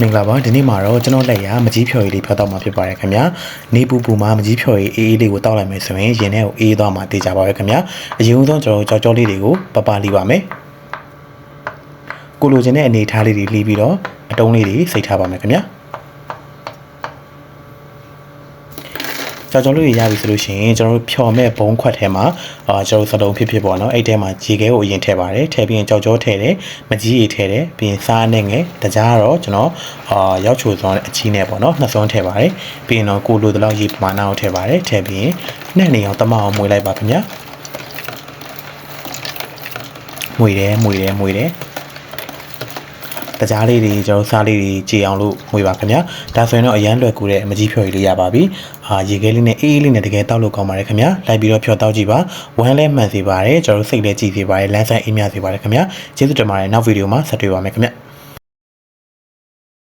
မင်္ဂလာပါဒီနေ့မှာတော့ကျွန်တော်လက်ရမကြီးဖြော်ရည်လေးဖျောက်တော့မှာဖြစ်ပါတယ်ခင်ဗျာနေပူပူမှာမကြီးဖြော်ရည်အေးအေးလေးကိုတောက်လိုက်မယ်ဆိုရင်ရင်ထဲကိုအေးသွားမှာတေချာပါပဲခင်ဗျာအရင်ဆုံးကျွန်တော်ကြောက်ကြောလေးတွေကိုပပလီပါမယ်ကိုလိုချင်တဲ့အနေထားလေးတွေလီးပြီးတော့အတုံးလေးတွေစိတ်ထားပါမယ်ခင်ဗျာ ကြောက်ကြောလေးတွေရပြီဆိုလို့ရှိရင်ကျွန်တော်တို့ဖြော်မဲ့ဘုံခွက်ထဲမှာအာကျွန်တော်စလုံးဖြစ်ဖြစ်ပေါ့နော်အဲ့ထဲမှာရေခဲကိုအရင်ထည့်ပါတယ်ထည့်ပြီးရင်ကြောက်ကြောထည့်တယ်မကြီးရီထည့်တယ်ပြီးရင်စားနဲ့ငယ်တကြားကတော့ကျွန်တော်အာရောက်ချိုစွမ်းအချီးနဲ့ပေါ့နော်နှစ်စွန်းထည့်ပါတယ်ပြီးရင်တော့ကိုလိုတလောက်ရေပမာဏကိုထည့်ပါတယ်ထည့်ပြီးရင်နဲ့နေအောင်တမအောင်မွေလိုက်ပါခင်ဗျာမွေတယ်မွေတယ်မွေတယ် တကြားလေးတွေကျွန်တော်စားလေးတွေကြည်အောင်လို့ငွေပါခင်ဗျာဒါဆိုရင်တော့အရန်လွယ်ကူတဲ့အမကြီးဖြော်ရည်လေးရပါပြီအာရေခဲလေးနဲ့အေးအေးလေးနဲ့တကယ်တောက်လို့ကောင်းပါတယ်ခင်ဗျာလိုက်ပြီးတော့ဖြော်တောက်ကြည့်ပါဝမ်းလဲမှန်စေပါတယ်ကျွန်တော်စိတ်လဲကြည်စေပါတယ်လမ်းဆန်းအေးမြစေပါတယ်ခင်ဗျာကျေးဇူးတင်ပါတယ်နောက်ဗီဒီယိုမှာဆက်တွေ့ပါမယ်ခင်ဗျာ